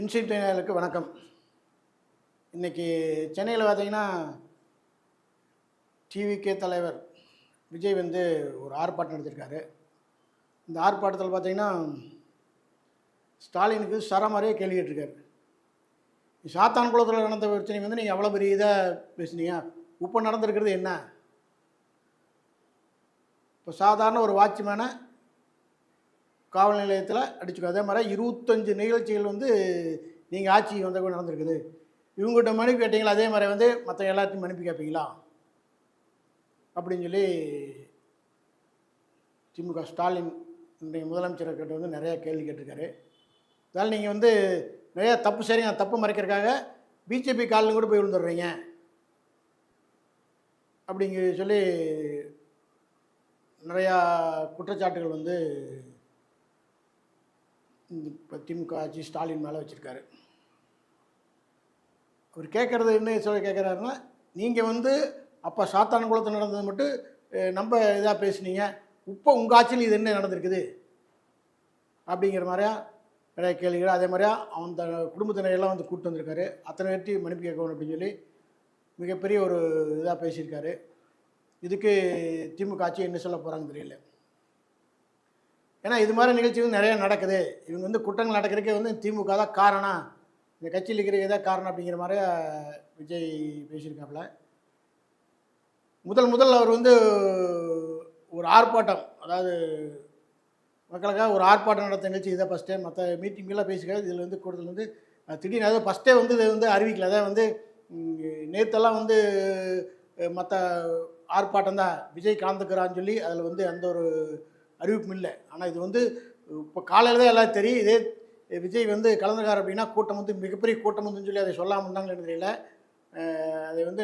இன்சிட் வணக்கம். இன்றைக்கி சென்னையில் பார்த்தீங்கன்னா டிவிகே தலைவர் விஜய் வந்து ஒரு ஆர்ப்பாட்டம் நடத்திருக்காரு. இந்த ஆர்ப்பாட்டத்தில் பார்த்தீங்கன்னா ஸ்டாலினுக்கு சரமாரியே கேள்வி கேட்டிருக்காரு. சாத்தான்குளத்தில் நடந்த பிரச்சனை வந்து நீங்கள் எவ்வளோ பெரிய இதாக பேசுனீங்க? இப்போ நடந்திருக்கிறது என்ன? இப்போ சாதாரண ஒரு வாட்ச்மேனை காவல் நிலையத்தில் அடிச்சுக்கோ. அதே மாதிரி இருபத்தஞ்சு நிகழ்ச்சிகள் வந்து நீங்கள் ஆட்சி வந்த கூட நடந்திருக்குது. இவங்ககிட்ட மனுப்பி கேட்டீங்களா? அதே மாதிரி வந்து மற்ற எல்லாத்தையும் மன்னிப்பு கேட்பீங்களா அப்படின்னு சொல்லி திமுக ஸ்டாலின் இன்றைய முதலமைச்சரை கிட்ட வந்து நிறையா கேள்வி கேட்டிருக்காரு. அதனால் நீங்கள் வந்து நிறையா தப்பு சரிங்க தப்பு மறைக்கிறதுக்காக பிஜேபி காலில் கூட போய் விழுந்துடுறீங்க. அப்படிங்க சொல்லி நிறையா குற்றச்சாட்டுகள் வந்து இப்போ திமுக ஆட்சி ஸ்டாலின் மேலே வச்சுருக்காரு. அவர் கேட்குறது என்ன சொல்ல கேட்குறாருன்னா நீங்கள் வந்து அப்போ சாத்தான்குளத்தில் நடந்தது மட்டும் நம்ம இதாக பேசுனீங்க. இப்போ உங்கள் ஆட்சியில் இது என்ன நடந்திருக்குது? அப்படிங்கிற மாதிரியா நிறைய கேள்விகள். அதே மாதிரியா அந்த குடும்பத்தினரையெல்லாம் வந்து கூப்பிட்டு வந்திருக்காரு. அத்தனை பேர்ட்டி மன்னிப்பு கேட்கணும் அப்படின்னு சொல்லி மிகப்பெரிய ஒரு இதாக பேசியிருக்காரு. இதுக்கு திமுக ஆட்சி என்ன சொல்ல போகிறாங்க தெரியல. ஏன்னா இது மாதிரி நிகழ்ச்சி வந்து நிறைய நடக்குது. இவங்க வந்து குற்றங்கள் நடக்கிறதுக்கே வந்து திமுக தான் காரணம். இந்த கட்சியில் இருக்கிற தான் காரணம் அப்படிங்கிற மாதிரி விஜய் பேசியிருக்காப்புல. முதல் முதல் அவர் வந்து ஒரு ஆர்ப்பாட்டம் அதாவது மக்களுக்காக ஒரு ஆர்ப்பாட்டம் நடத்த நிகழ்ச்சி இதை ஃபஸ்ட்டே மற்ற மீட்டிங்கெல்லாம் பேசிக்காது இதில் வந்து கூடுதல் வந்து திடீர்னு அதாவது ஃபஸ்ட்டே வந்து இதை வந்து அறிவிக்கல. அதாவது வந்து நேற்றெல்லாம் வந்து மற்ற ஆர்ப்பாட்டம் தான். விஜய் கலந்துக்கிறான்னு சொல்லி அதில் வந்து எந்த ஒரு அறிவிப்பும் இல்லை ஆனால் இது வந்து இப்போ காலையில் தான் எல்லாம் தெரியும். இதே விஜய் வந்து கலந்துக்கார் அப்படின்னா கூட்டம் வந்து மிகப்பெரிய கூட்டம் வந்துன்னு சொல்லி அதை சொல்லாமல் இருந்தாங்கன்னு தெரியல. அதை வந்து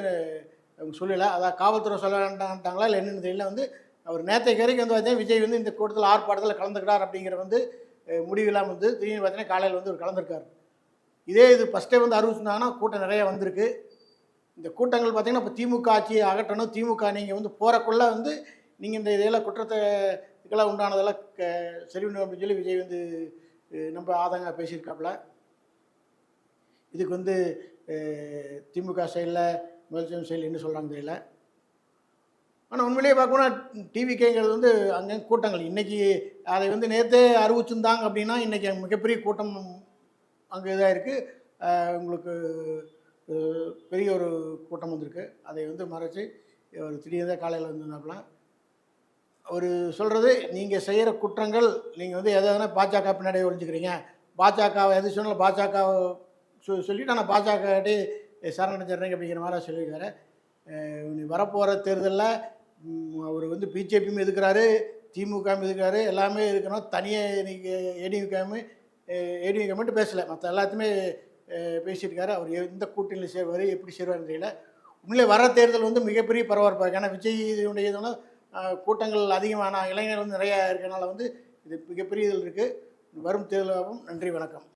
அவங்க சொல்லலை. அதான் காவல்துறை சொல்ல வேண்டாம்ட்டாங்களா இல்லை என்னென்னு தெரியல. வந்து அவர் நேற்றை வரைக்கும் வந்து பார்த்தீங்கன்னா விஜய் வந்து இந்த கூட்டத்தில் ஆர்ப்பாட்டத்தில் கலந்துக்கிறார் அப்படிங்கிற வந்து முடிவில்லாமல் வந்து திடீர்னு பார்த்தீங்கன்னா காலையில் வந்து அவர் கலந்துருக்கார். இதே இது ஃபஸ்ட்டே வந்து அறிவிச்சிருந்தாங்கன்னா கூட்டம் நிறையா வந்திருக்கு. இந்த கூட்டங்கள் பார்த்தீங்கன்னா இப்போ திமுக ஆட்சியை அகற்றணும். திமுக நீங்கள் வந்து போகிறக்குள்ளே வந்து நீங்கள் இந்த இதெல்லாம் குற்றத்தை இதுக்கெல்லாம் உண்டானதெல்லாம் க சரி அப்படின்னு சொல்லி விஜய் வந்து நம்ம ஆதங்க பேசியிருக்காப்புல. இதுக்கு வந்து திமுக சைடில் முதலமைச்சர் சைடில் என்ன சொல்கிறாங்க தெரியல. ஆனால் உண்மையிலேயே பார்க்கணும்னா டிவிகேங்கிறது வந்து அங்கே கூட்டங்கள். இன்றைக்கி அதை வந்து நேற்றே அறிவிச்சிருந்தாங்க அப்படின்னா இன்றைக்கி மிகப்பெரிய கூட்டம் அங்கே இதாக இருக்குது உங்களுக்கு பெரிய ஒரு கூட்டம் வந்திருக்கு. அதை வந்து மறைச்சி ஒரு திடீர்னு காலையில் வந்திருந்தாப்புல. அவர் சொல்கிறது நீங்கள் செய்கிற குற்றங்கள் நீங்கள் வந்து எதாவது பாஜக பின்னாடி ஒழிஞ்சுக்கிறீங்க பாஜகவை எது சொன்னாலும் பாஜகவை சொ சொல்லிட்டு ஆனால் பாஜகட்டே சரணடைஞ்சிடுறேங்க அப்படிங்கிற மாதிரி சொல்லியிருக்காரு. அஹ் வரப்போகிற தேர்தலில் அவர் வந்து பிஜேபியும் எதுக்குறாரு திமுகவும் எதுக்குறாரு எல்லாமே இருக்கணும். தனியாக நீங்கள் ஏடிஎம்கேமு ஏடிஎம்கே மட்டும் பேசலை. மற்ற எல்லாத்தையுமே பேசியிருக்காரு. அவர் எந்த கூட்டணியில் சேருவார் எப்படி சேருவார்னு தெரியல. உண்மையிலே வர தேர்தல் வந்து மிகப்பெரிய பரபரப்பாக ஏன்னா விஜய் இதனுடைய இதெல்லாம் கூட்டங்கள் அதிகமான இளைஞர்கள் வந்து நிறையா இருக்கனால வந்து இது மிகப்பெரிய இதில் இருக்குது வரும் தேர்தலாகவும் நன்றி வணக்கம்.